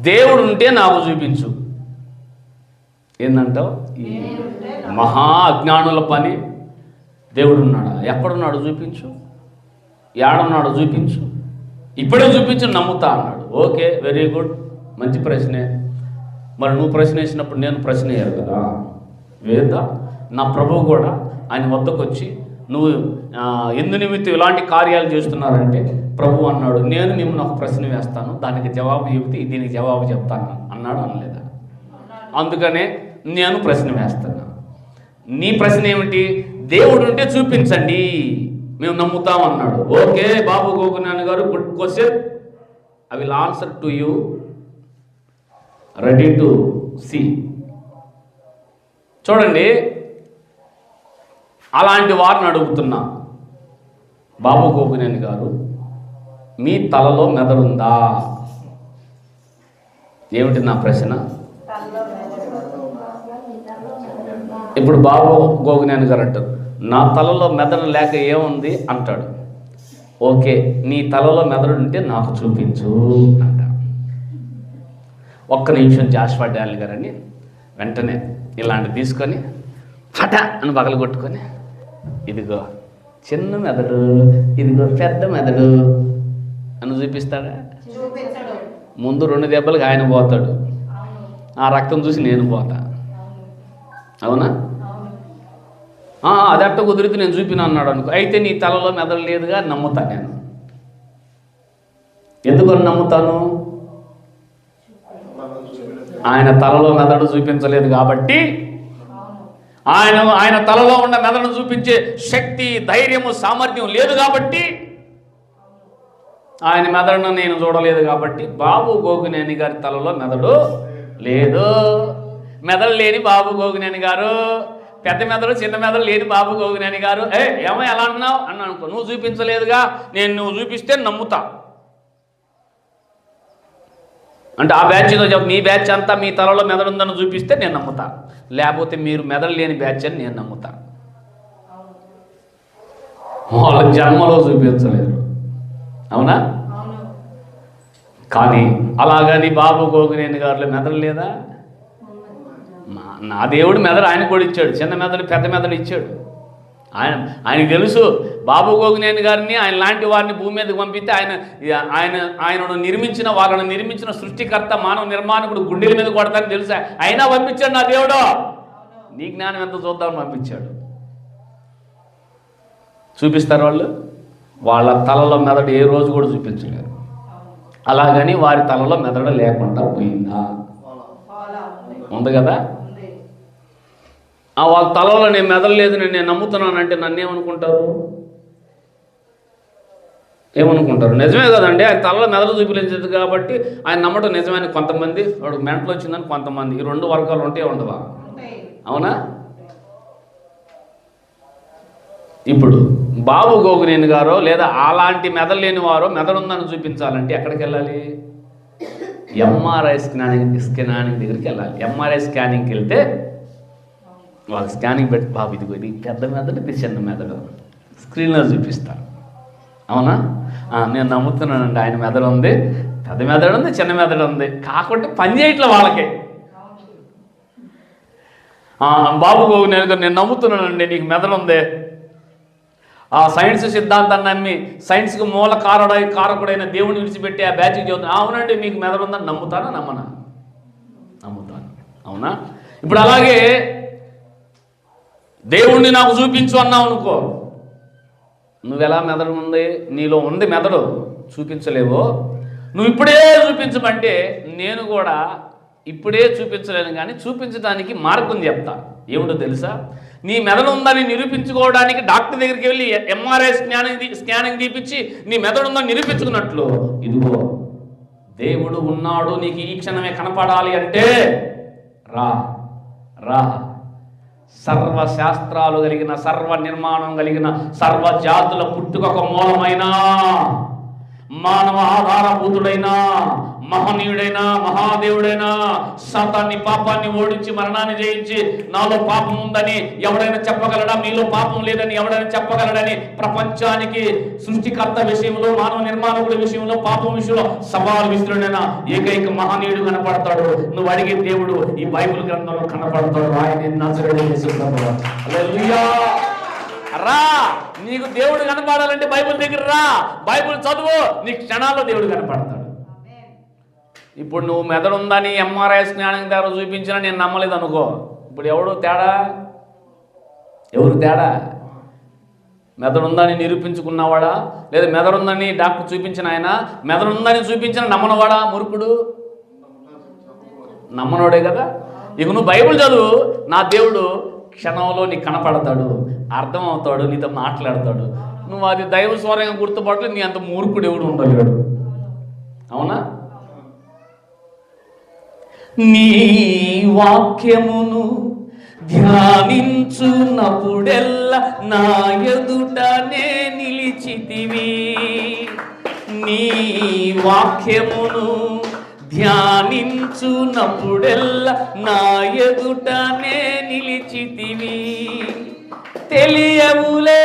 దేవుడు ఉంటే నాకు చూపించు. ఏందంటావు? ఈ మహా అజ్ఞానుల పని. దేవుడు ఉన్నాడా ఎక్కడున్నాడు చూపించు. ఏడున్నాడు చూపించు. ఇప్పుడే చూపించు నమ్ముతా అన్నాడు. Okay very good. మంచి ప్రశ్నే. మరి నువ్వు ప్రశ్న వేసినప్పుడు నేను ప్రశ్న వేయాలి కదా? వేద్దా? నా ప్రభువు కూడా ఆయన వద్దకు వచ్చి నువ్వు ఎందు నిమిత్తం ఇలాంటి కార్యాలు చేస్తున్నారంటే ప్రభు అన్నాడు నేను మిమ్మల్ని ఒక ప్రశ్న వేస్తాను. దానికి జవాబు చెబితే దీనికి జవాబు చెప్తాను. అన్నాడు అనలేదా? అందుకనే నేను ప్రశ్న వేస్తాను నీ ప్రశ్న ఏమిటి? దేవుడు ఉంటే చూపించండి. మేము నమ్ముతాం అన్నాడు. ఓకే బాబు గోకునాన్ గారు good question I will answer to you ready to see చూడండి అలాంటి వారిని అడుగుతున్నా. బాబు గోపినేని గారు మీ తలలో మెదడుందా? ఏమిటి నా ప్రశ్న? ఇప్పుడు బాబు గోగునేని గారు అంటారు నా తలలో మెదడు లేక ఏముంది? అంటాడు. ఓకే నీ తలలో మెదడు ఉంటే నాకు చూపించు అంట ఒక్క నిమిషం జాస్వా డాలి గారని వెంటనే ఇలాంటి తీసుకొని హఠ అని పగలు కొట్టుకొని ఇదిగో చిన్న మెదడు ఇదిగో పెద్ద మెదడు అని చూపిస్తాడా? ముందు రెండు దెబ్బలకు ఆయన పోతాడు. ఆ రక్తం చూసి నేను పోతా. అవునా. అదట్ట కుదిరితే నేను చూపిన అన్నాడు అనుకో. అయితే నీ తలలో మెదడు లేదుగా నమ్ముతా నేను. ఎందుకని నమ్ముతాను? ఆయన తలలో మెదడు చూపించలేదు కాబట్టి ఆయన ఆయన తలలో ఉన్న మెదడును చూపించే శక్తి ధైర్యము సామర్థ్యం లేదు కాబట్టి ఆయన మెదడును నేను చూడలేదు కాబట్టి బాబు గోగునేని గారి తలలో మెదడు లేదు. మెదడు లేని బాబు గోగునేని గారు పెద్ద మెదడు చిన్న మెదడు లేని బాబు గోగునేని గారు. ఏ ఏమో ఎలా అన్నావు అన్నాను అనుకో. నువ్వు చూపించలేదుగా నేను నువ్వు చూపిస్తే నమ్ముతా. అంటే ఆ బ్యాచ్తో చెప్పు మీ బ్యాచ్ అంతా మీ తలలో మెదడు ఉందని చూపిస్తే నేను నమ్ముతా. లేకపోతే మీరు మెదడు లేని బ్యాచ్ అని నేను నమ్ముతా. వాళ్ళ జన్మలో చూపించలేరు అవునా? కానీ అలాగని బాబు గోగునేని గారిలో మెదడు లేదా? నా దేవుడు మెదడు ఆయన కూడా ఇచ్చాడు. చిన్న మెదడు పెద్ద మెదడు ఇచ్చాడు. ఆయన ఆయన తెలుసు బాబు గోగునేని గారిని ఆయన లాంటి వారిని భూమి మీదకి పంపిస్తే ఆయన ఆయన ఆయనను నిర్మించిన వాళ్ళను నిర్మించిన సృష్టికర్త మానవ నిర్మాణకుడు గుండెల మీద కొడతాని తెలుసా. అయినా పంపించాడు నా దేవుడు. నీ జ్ఞానం ఎంత చూద్దామని పంపించాడు? చూపిస్తారు వాళ్ళు? వాళ్ళ తలలో మెదడు ఏ రోజు కూడా చూపించలేరు అలాగని వారి తలలో మెదడు లేకుండా పోయిందా? ఉంది కదా? వాళ్ళ తలలో నేను మెదలలేదు నేను నమ్ముతున్నానంటే నన్ను ఏమనుకుంటారు? ఏమనుకుంటారు? నిజమే కదండి ఆయన తలలో మెదడు చూపించలేదు కాబట్టి ఆయన నమ్మటం నిజమైన కొంతమంది వాడు మెంటలు వచ్చిందని కొంతమంది. ఈ రెండు వర్గాలు ఉంటే ఉండవా? అవునా? ఇప్పుడు బాబు గోగునేని గారో లేదా అలాంటి మెదడు లేని వారో మెదడు ఉందని చూపించాలంటే ఎక్కడికి వెళ్ళాలి? ఎంఆర్ఐ స్కానింగ్ స్కానింగ్ దగ్గరికి వెళ్ళాలి. ఎంఆర్ఐ స్కానింగ్కి వెళ్తే వాళ్ళు స్కానింగ్ పెట్టి బాబు ఇదిగో ఇది పెద్ద మెదడు ఇది చిన్న మెదడు. స్క్రీన్లో చూపిస్తారు. అవునా? నేను నమ్ముతున్నానండి ఆయన మెదడు ఉంది పెద్ద మెదడు ఉంది చిన్న మెదడు ఉంది. కాకుంటే పని చేయట్లే వాళ్ళకి. బాబు గోగు గారు నేను నమ్ముతున్నానండి నీకు మెదడు ఉంది. ఆ సైన్స్ సిద్ధాంతాన్ని నమ్మి సైన్స్కి మూల కారడై కారకుడైన దేవుని విడిచిపెట్టి ఆ బ్యాచ్కి చదువుతున్నా అవునండి మీకు మెదడు ఉందని నమ్ముతానా? నమ్మనా? నమ్ముతాను. అవునా? ఇప్పుడు అలాగే దేవుణ్ణి నాకు చూపించు అన్నావు అనుకో. నువ్వెలా మెదడు ఉంది? నీలో ఉంది మెదడు. చూపించలేవు. నువ్వు ఇప్పుడే చూపించమంటే నేను కూడా ఇప్పుడే చూపించలేను కానీ చూపించడానికి మార్గం చెప్తా. ఏమిటో తెలుసా? నీ మెదడు ఉందని నిరూపించుకోవడానికి డాక్టర్ దగ్గరికి వెళ్ళి ఎంఆర్ఐ స్కానింగ్ స్కానింగ్ తీపిచ్చి నీ మెదడు ఉందని నిరూపించుకున్నట్లు. ఇదిగో దేవుడు ఉన్నాడు నీకు ఈ క్షణమే కనపడాలి అంటే రా రా. సర్వ శాస్త్రాలు కలిగిన సర్వ నిర్మాణం కలిగిన సర్వ జాతుల పుట్టుకొక మూలమైన మానవ ఆధారభూతుడైన మహనీయుడైన మహాదేవుడైన శాతాన్ని పాపాన్ని ఓడించి మరణాన్ని జయించి నాలో పాపం ఉందని ఎవడైనా చెప్పగలడా? మీలో పాపం లేదని ఎవడైనా చెప్పగలడని ప్రపంచానికి సృష్టికర్త విషయంలో మానవ నిర్మాణకుడి విషయంలో పాపం విషయంలో సవాలు విసురుడైన ఏకైక మహనీయుడు కనపడతాడు. నువ్వు అడిగే దేవుడు ఈ బైబిల్ గ్రంథంలో కనపడతాడు. ఆయన రా. నీకు దేవుడు కనపడాలంటే బైబిల్ దగ్గర రా. బైబిల్ చదువు. నీ క్షణాల్లో దేవుడు కనపడతాడు. ఇప్పుడు నువ్వు మెదడు ఉందని ఎంఆర్ఐ స్కానింగ్ దగ్గర చూపించినా నేను నమ్మలేదు అనుకో ఇప్పుడు ఎవడు తేడా? ఎవరు తేడా? మెదడు ఉందని నిరూపించుకున్నవాడా? లేదా మెదడు ఉందని డాక్టర్ చూపించిన ఆయన? మెదడు ఉందని చూపించిన నమ్మనవాడా? మురుకుడు నమ్మనోడే కదా. ఇక నువ్వు బైబిల్ చదువు. నా దేవుడు క్షణంలో నీకు కనపడతాడు అర్థమవుతాడు నీతో మాట్లాడతాడు. నువ్వు అది దైవ స్వరంగా గుర్తుపట్టలేదు నీ అంత మూర్ఖుడు ఎవడు ఉండలేడు. అవునా? నీ వాక్యమును ధ్యానించున్నప్పుడెల్లా నా ఎదుటనే నిలిచితివి. నీ వాక్యమును ధ్యానించునప్పుడెల్లా నా ఎదుటనే నిలిచితివి. తెలియవులే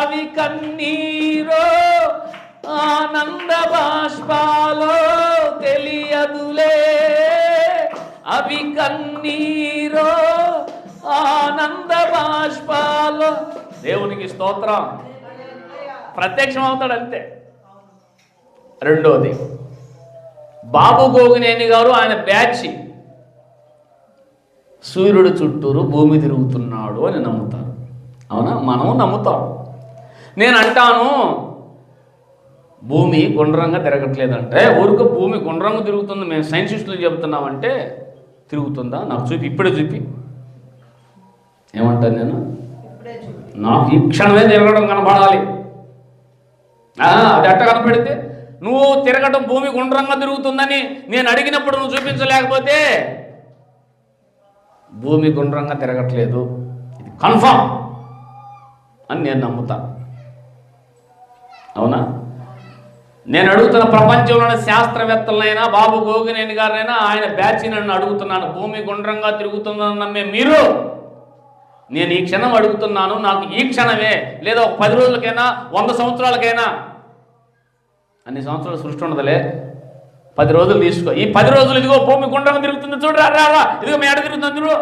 అవి కన్నీరో ఆనంద బాష్పాలో తెలియదులే. అవి కన్నీరో ఆనంద బాష్పాలో దేవునికి స్తోత్రం. ప్రత్యక్షం అవుతాడంతే రెండోది బాబు గోగినేని గారు ఆయన బ్యాచ్. సూర్యుడు చుట్టూరు భూమి తిరుగుతున్నాడు అని నమ్ముతారు. అవునా? మనం నమ్ముతాం. నేను అంటాను భూమి గుండ్రంగా తిరగట్లేదంటే ఊరికి భూమి గుండ్రంగా తిరుగుతుంది మేము సైంటిస్టులు చెబుతున్నామంటే తిరుగుతుందా? నాకు చూపి ఇప్పుడే చూపి. ఏమంటాను నేను? నాకు ఈ క్షణమే తిరగడం కనపడాలి అది అట్ట కనపడితే నువ్వు తిరగటం భూమి గుండ్రంగా తిరుగుతుందని నేను అడిగినప్పుడు నువ్వు చూపించలేకపోతే భూమి గుండ్రంగా తిరగట్లేదు. ఇది కన్ఫామ్ అని నేను నమ్ముతాను అవునా? నేను అడుగుతున్న ప్రపంచంలోని శాస్త్రవేత్తలైనా బాబు గోగినేని గారినైనా ఆయన బ్యాచ్ నన్ను అడుగుతున్నాను. భూమి గుండ్రంగా తిరుగుతుందని నమ్మే మీరు నేను ఈ క్షణం అడుగుతున్నాను. నాకు ఈ క్షణమే లేదా ఒక పది రోజులకైనా వంద సంవత్సరాలకైనా అన్ని సంవత్సరాలు సృష్టి ఉండదులే. పది రోజులు తీసుకో. ఈ పది రోజులు ఇదిగో భూమి గుండ్రంగా తిరుగుతుంది చూడు రా రా, ఇదిగో మేడ తిరుగుతుంది అందరూ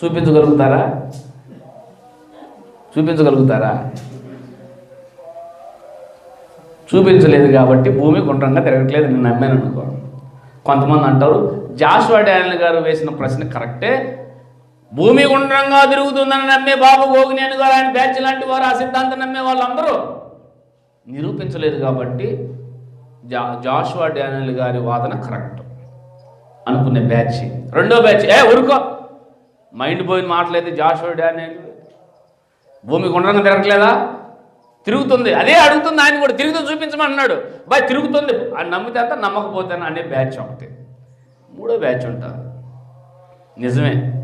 చూపించగలుగుతారా? చూపించగలుగుతారా? చూపించలేదు కాబట్టి భూమి గుండ్రంగా తిరగట్లేదు నేను నమ్మాను అనుకో. కొంతమంది అంటారు జాషువా డానియల్ గారు వేసిన ప్రశ్న కరెక్టే. భూమి గుండ్రంగా తిరుగుతుందని నమ్మే బాబు గోగినేని గారు ఆయన బ్యాచ్ లాంటి వారు ఆ సిద్ధాంతం నమ్మే వాళ్ళందరూ. నిరూపించలేదు కాబట్టి జా జాషువా డానియల్ గారి వాదన కరెక్ట్ అనుకునే బ్యాచ్. రెండో బ్యాచ్. ఏ ఊరుకో. మైండ్ పోయిన మాటలైతే జాషువా డానియల్ భూమి గుండ్రంగా తిరగట్లేదా? తిరుగుతుంది. అదే అడుగుతుంది ఆయన కూడా. తిరుగుతూ చూపించమన్నాడు బాయ్ తిరుగుతుంది. అని నమ్మితే అంతా నమ్మకపోతే అనే బ్యాచ్ ఒకటి. మూడో బ్యాచ్ ఉంటారు నిజమే.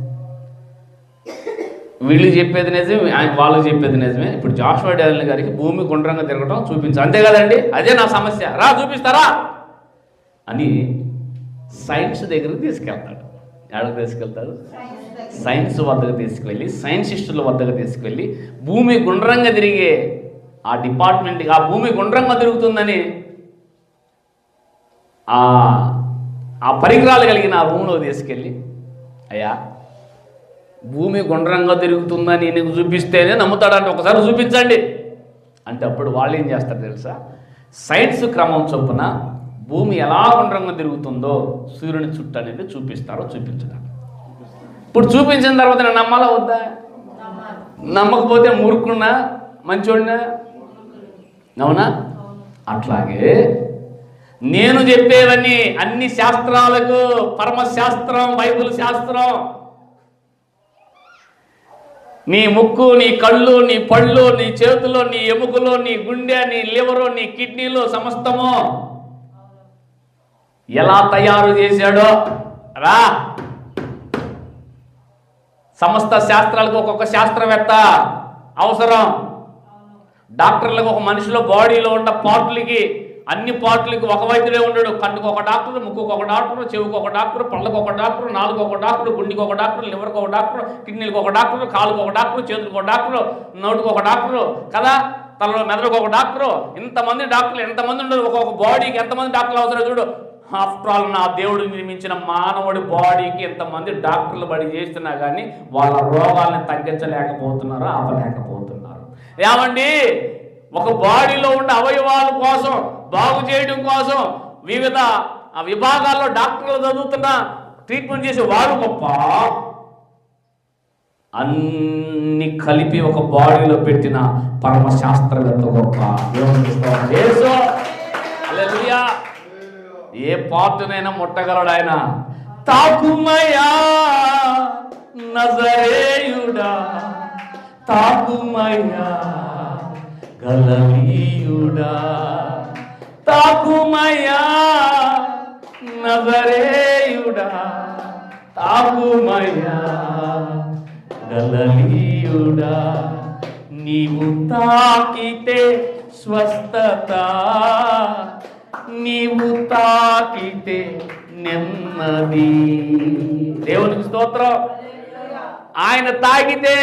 వీళ్ళు చెప్పేది నిజమే ఆయన వాళ్ళు చెప్పేది నిజమే. ఇప్పుడు జాషువా డానియల్ గారికి భూమి గుండ్రంగా తిరగటం చూపించు అంతే కదండి? అదే నా సమస్య. రా చూపిస్తారా? అని సైన్స్ దగ్గరికి తీసుకెళ్తాడు. ఎక్కడికి తీసుకెళ్తాడు? సైన్స్ వద్దకు తీసుకువెళ్ళి సైన్సిస్టుల వద్దకు తీసుకువెళ్ళి భూమి గుండ్రంగా తిరిగే ఆ డిపార్ట్మెంట్ ఆ భూమి గుండ్రంగా తిరుగుతుందని ఆ ఆ పరికరాలు కలిగిన ఆ రూమ్లో తీసుకెళ్ళి అయ్యా భూమి గుండ్రంగా తిరుగుతుందని నీకు చూపిస్తేనే నమ్ముతాడంటే ఒకసారి చూపించండి. అంటే అప్పుడు వాళ్ళు ఏం చేస్తారు తెలుసా? సైన్స్ క్రమం చొప్పున భూమి ఎలా గుండ్రంగా తిరుగుతుందో సూర్యుని చుట్టూ అనేది చూపిస్తారో చూపించడం. ఇప్పుడు చూపించిన తర్వాత నేను నమ్మాలా వద్దా? నమ్మకపోతే మూర్ఖున్నా మంచోడినా? అవునా? అట్లాగే నేను చెప్పేవన్నీ అన్ని శాస్త్రాలకు పరమశాస్త్రం బైబుల్ శాస్త్రం నీ ముక్కు నీ కళ్ళు నీ పళ్ళు నీ చేతులు నీ ఎముకలు నీ గుండె నీ లివరు నీ కిడ్నీలు సమస్తము ఎలా తయారు చేశాడో రా. సమస్త శాస్త్రాలకు ఒక్కొక్క శాస్త్రవేత్త అవసరం. డాక్టర్లకు ఒక మనిషిలో బాడీలో ఉన్న పార్ట్లకి అన్ని పార్టీలకు ఒక వైద్యులే ఉండడు కన్నుకు ఒక డాక్టర్ ముక్కుకు ఒక డాక్టర్ చెవుకు ఒక డాక్టర్ పళ్ళకు ఒక డాక్టర్ నాలుగు ఒక డాక్టర్ గుండెకి ఒక డాక్టర్ లివర్కి ఒక డాక్టర్ కిడ్నీలకు ఒక డాక్టర్ కాలుకు ఒక డాక్టర్ చేతులకు ఒక డాక్టర్ నోటికి ఒక డాక్టర్ కదా తలలో మెదడుకు ఒక డాక్టరు ఇంతమంది డాక్టర్లు ఎంతమంది ఉండదు ఒక్కొక్క బాడీకి ఎంతమంది డాక్టర్లు అవసరం చూడు ఆఫ్టర్ ఆల్ నా దేవుడు నిర్మించిన మానవుడి బాడీకి ఎంతమంది డాక్టర్లు బడి చేస్తున్నా కానీ వాళ్ళ రోగాల్ని తగ్గించలేకపోతున్నారు ఆపలేకపోతున్నారు ఏమండి ఒక బాడీలో ఉండే అవయవాల కోసం బాగు చేయడం కోసం వివిధ విభాగాల్లో డాక్టర్లు చదువుతున్న ట్రీట్మెంట్ చేసే వారు గొప్ప. అన్ని కలిపి ఒక బాడీలో పెట్టిన పరమ శాస్త్రవేత్త గొప్ప ఏ పార్టునైనా ముట్టగలడు ఆయన. తాకుమయా నజరేయుడా తాకుమయా గలవీయుడా తాకుమయా నజరేయుడా తాకుమయా గలలీయుడా నీవు తాకితే స్వస్థత నీవు తాకితే నెమ్మది. దేవునికి స్తోత్రం. ఆయన తాగితే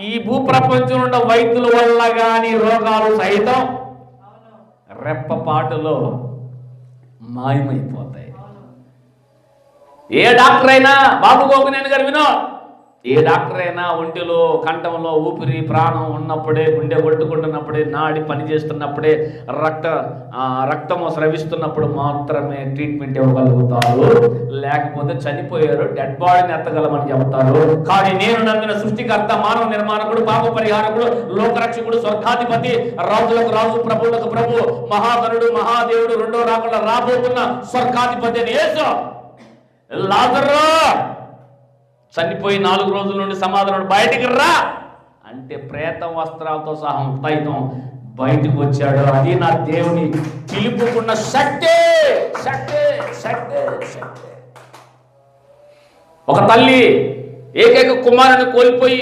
ఈ భూప్రపంచం ఉన్న వైద్యుల వల్ల కానీ రోగాలు సైతం రెప్పపాటులో మాయమైపోతాయి. ఏ డాక్టర్ అయినా బాబు గోపినేని గారు వినో. ఏ డాక్టర్ అయినా ఒంటిలో కంఠంలో ఊపిరి ప్రాణం ఉన్నప్పుడే గుండె కొట్టుకుంటున్నప్పుడే నాడి పనిచేస్తున్నప్పుడే రక్త రక్తము స్రవిస్తున్నప్పుడు మాత్రమే ట్రీట్మెంట్ ఇవ్వగలుగుతారు. లేకపోతే చనిపోయారు డెడ్ బాడీని ఎత్తగలమని చెబుతారు కానీ నేను నమ్మిన సృష్టికర్త మానవ నిర్మాణకుడు పాప పరిహారకుడు లోకరక్షకుడు స్వర్గాధిపతి రాజులకు రాజు ప్రభువులకు ప్రభు మహాధనుడు మహాదేవుడు రెండో రాకుండా రాబోతున్న స్వర్గాధిపతి అని యేసు. చనిపోయి నాలుగు రోజుల నుండి సమాధానం బయటికి రా! అంటే ప్రేత వస్త్రాలతో సహా తైతం బయటికి వచ్చాడు. అది నా దేవుని పిలుపుకున్న శక్తే! శక్తే! శక్తే! శక్తే! ఒక తల్లి ఏకైక కుమారుని కోల్పోయి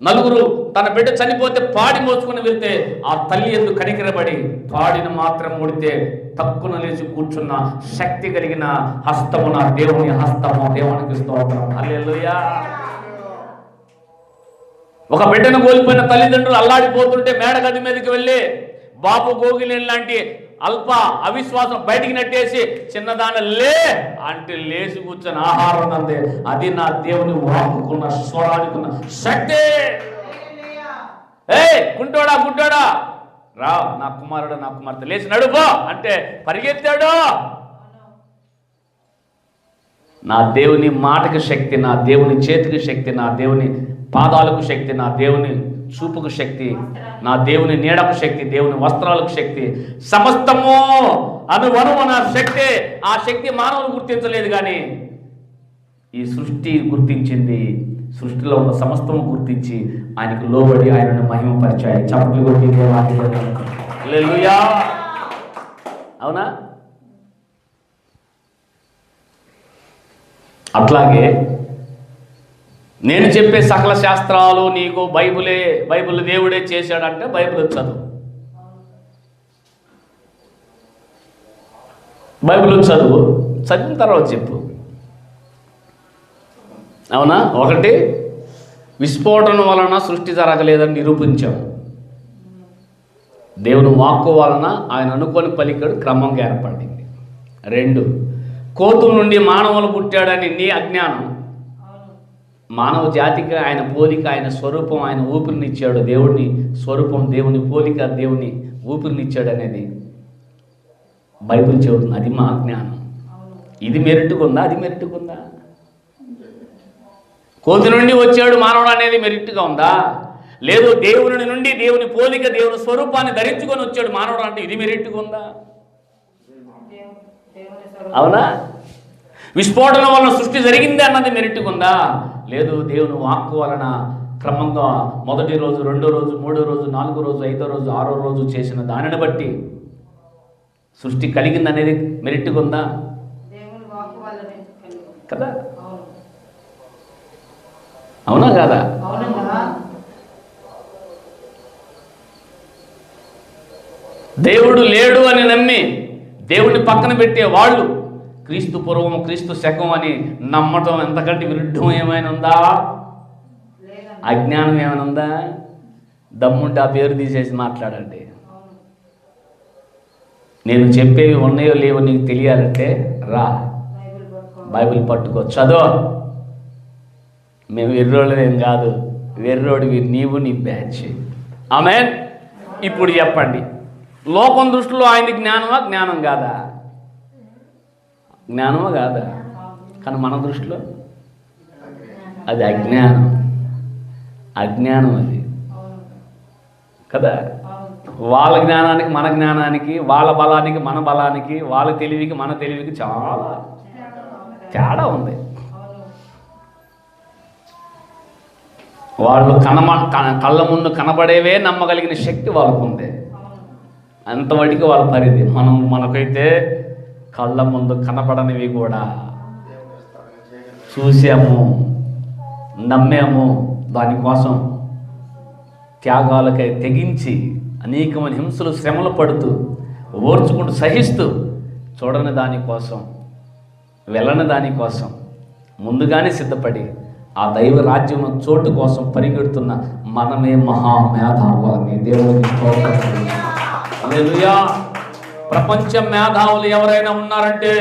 నలుగురు తన బిడ్డ చనిపోతే పాడి మోసుకుని వెళ్తే ఆ తల్లి ఎందు కనికరబడి పాడిని మాత్రం ముడితే తక్కువ లేచి కూర్చున్న శక్తి కలిగిన హస్తము నా దేవుని హస్తము దేవునికి స్తోత్రం. హల్లెలూయా. ఒక బిడ్డను కోల్పోయిన తల్లిదండ్రులు అల్లాడిపోతుంటే మేడగది మీదకి వెళ్ళి బాబు గోగిలేని లాంటి అల్ప అవిశ్వాసం బయటికి నెట్టేసి చిన్నదాన లే అంటే లేచి కూర్చొని ఆహారం అందే అది నా దేవుని వాక్కుకున్న స్వరానికి ఉన్న శక్తి. ఏ గుంటోడా గుంటోడా. రా నా కుమారుడు నా కుమార్తె. లేచి నడుపో అంటే పరిగెత్తాడు. నా దేవుని మాటకి శక్తి నా దేవుని చేతికి శక్తి నా దేవుని పాదాలకు శక్తి నా దేవుని చూపుకు శక్తి నా దేవుని నీడకు శక్తి దేవుని వస్త్రాలకు శక్తి. సమస్తము అనువనుమన శక్తి. ఆ శక్తి మానవులు గుర్తించలేదు కానీ ఈ సృష్టి గుర్తించింది సృష్టిలో ఉన్న సమస్తము గుర్తించి ఆయనకు లోబడి ఆయనను మహిమపరిచాయి. చప్పట్లు కొట్టి అవునా? అట్లాగే నేను చెప్పే సకల శాస్త్రాలు నీకు బైబిలే బైబిల్ దేవుడే చేశాడంటే బైబుల్ చదువు? బైబిల్ చదువు? చదివిన తర్వాత చెప్పు. అవునా? ఒకటి విస్ఫోటనం వలన సృష్టి జరగలేదని నిరూపించాం దేవుని వాక్కు వలన ఆయన అనుకోని పలికడు క్రమంగా ఏర్పడింది. రెండు కోతుల నుండి మానవులు పుట్టాడని నీ అజ్ఞానం మానవ జాతికి ఆయన పోలిక ఆయన స్వరూపం ఆయన ఊపిరినిచ్చాడు దేవుడిని స్వరూపం దేవుని పోలిక దేవుని ఊపిరినిచ్చాడు అనేది బైబిల్ చెబుతుంది. అది మా జ్ఞానం. ఇది మెరిట్టుకుందా అది మెరిట్టుకుందా కోతి నుండి వచ్చాడు మానవుడు అనేది మెరిట్గా ఉందా? లేదు దేవుని నుండి దేవుని పోలిక దేవుని స్వరూపాన్ని ధరించుకొని వచ్చాడు మానవుడు అంటే ఇది మెరిట్గా ఉందా అవునా? విస్ఫోటనం వలన సృష్టి జరిగింది అన్నది మెరిట్గా ఉందా లేదు దేవుని వాక్కు వలన క్రమంగా మొదటి రోజు రెండో రోజు మూడో రోజు నాలుగో రోజు ఐదో రోజు ఆరో రోజు చేసిన దానిని బట్టి సృష్టి కలిగింది అనేది మెరిట్గా ఉందా కదా? అవును. కాదా? దేవుడు లేడు అని నమ్మి దేవుడిని పక్కన పెట్టే వాళ్ళు క్రీస్తు పూర్వము క్రీస్తు శకం అని నమ్మటం ఎంతకంటే విరుద్ధం ఏమైనా ఉందా అజ్ఞానం ఏమైనా ఉందా దమ్ముంటే ఆ పేరు తీసేసి మాట్లాడండి. నేను చెప్పేవి ఉన్నాయో లేవో నీకు తెలియాలంటే రా. బైబిల్ పట్టుకో. చదువు. మేము వెర్రోళ్ళమేం కాదు. వెర్రోడివి నీవు నీ బ్యాచ్. ఆమె ఇప్పుడు చెప్పండి. లోకం దృష్టిలో ఆయన జ్ఞానమా? జ్ఞానం కాదా? జ్ఞానమో కాదా? కానీ మన దృష్టిలో అది అజ్ఞానం. అజ్ఞానం అది. కదా? వాళ్ళ జ్ఞానానికి మన జ్ఞానానికి వాళ్ళ బలానికి మన బలానికి వాళ్ళ తెలివికి మన తెలివికి చాలా తేడా ఉంది. వాళ్ళు కనమ క- కళ్ళ ముందు కనబడేవే నమ్మగలిగిన శక్తి వాళ్ళకు ఉంది అంతవరకు వాళ్ళ పరిధి. మనం మనకైతే కళ్ళ ముందు కనపడనివి కూడా చూసాము నమ్మాము దానికోసం త్యాగాలకై తెగించి అనేకమైన హింసలు శ్రమలు పడుతూ ఓర్చుకుంటూ సహిస్తూ చూడని దానికోసం వెళ్ళని దానికోసం ముందుగానే సిద్ధపడి ఆ దైవ రాజ్యం చోటు కోసం పరిగెడుతున్న మనమే మహా మేధావులని దేవుడికి. ప్రపంచ మేధావులు ఎవరైనా ఉన్నారంటే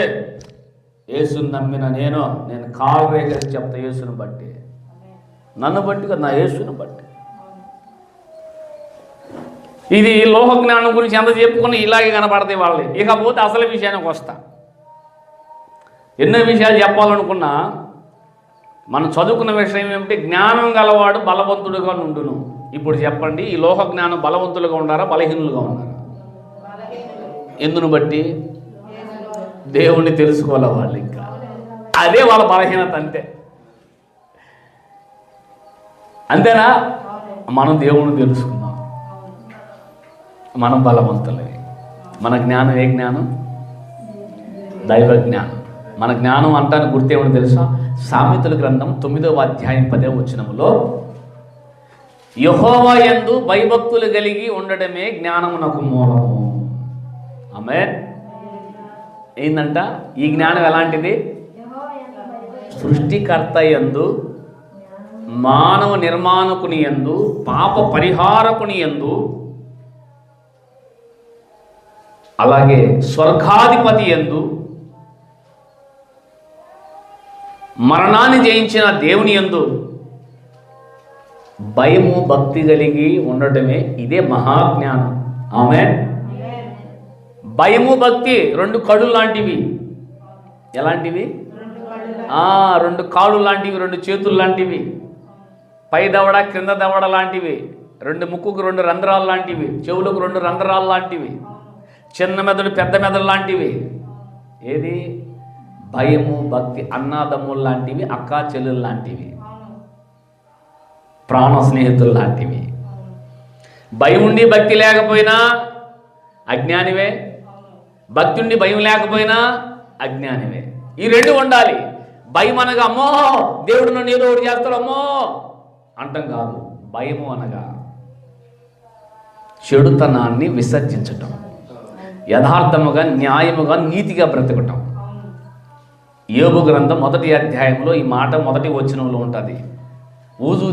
యేసుని నమ్మిన నేను నేను కాలు రేఖలు చెప్తా యేసుని బట్టి. నన్ను బట్టి నా యేసుని బట్టి. ఇది లోహ జ్ఞానం గురించి ఎంత చెప్పుకుని ఇలాగే కనపడతాయి వాళ్ళని ఇకపోతే అసలు విషయానికి వస్తా. ఎన్నో విషయాలు చెప్పాలనుకున్నా మనం చదువుకున్న విషయం ఏమిటి? జ్ఞానం గలవాడు బలవంతుడుగా ఉండును ఇప్పుడు చెప్పండి ఈ లోహ జ్ఞానం బలవంతులుగా ఉన్నారా బలహీనులుగా ఉన్నారా ఎందును బట్టి? దేవుణ్ణి తెలుసుకోవాలి వాళ్ళు ఇంకా? అదే వాళ్ళ బలహీనత అంతే. అంతేనా? మనం దేవుణ్ణి తెలుసుకున్నాం. మనం బలవంతులే మన జ్ఞానం ఏ జ్ఞానం? దైవ జ్ఞానం. మన జ్ఞానం అంటాను గుర్తేమని తెలుసా? సామెతల గ్రంథం తొమ్మిదవ అధ్యాయం పదే వచ్చినములో యహోవా యందు భయభక్తులు కలిగి ఉండడమే జ్ఞానమునకు మూలము. ఆమె ఏంటంట ఈ జ్ఞానం ఎలాంటిది? సృష్టికర్త ఎందు మానవ నిర్మాణకుని యందు పాప పరిహారకుని యందు అలాగే స్వర్గాధిపతి యందు మరణాన్ని జయించిన దేవుని యందు భయము భక్తి కలిగి ఉండటమే ఇదే మహాజ్ఞానం. ఆమె భయము భక్తి రెండు కళ్ళు లాంటివి. ఎలాంటివి? రెండు కాళ్ళు లాంటివి రెండు చేతులు లాంటివి. పై దవడ క్రింద దవడ లాంటివి. రెండు ముక్కుకు రెండు రంధ్రాలు లాంటివి. చెవులకు రెండు రంధ్రాలు లాంటివి. చిన్న మెదడు పెద్ద మెదడు లాంటివి. ఏది? భయము భక్తి అన్నాదమ్ములు లాంటివి అక్కా చెల్లెలు లాంటివి. ప్రాణ స్నేహితులు లాంటివి. భయం ఉండి భక్తి లేకపోయినా అజ్ఞానివే. అవును భయం లేకపోయినా అజ్ఞానమే. ఈ రెండు ఉండాలి. భయం అనగా అమ్మో దేవుడు నన్ను ఏదో ఒకటి చేస్తాడు అమ్మో. అంటం కాదు భయము అనగా చెడుతనాన్ని విసర్జించటం. యథార్థముగా న్యాయముగా నీతిగా బ్రతకటం. అవును యోగు గ్రంథం మొదటి అధ్యాయంలో ఈ మాట మొదటి వచనంలో ఉంటుంది. ఊజు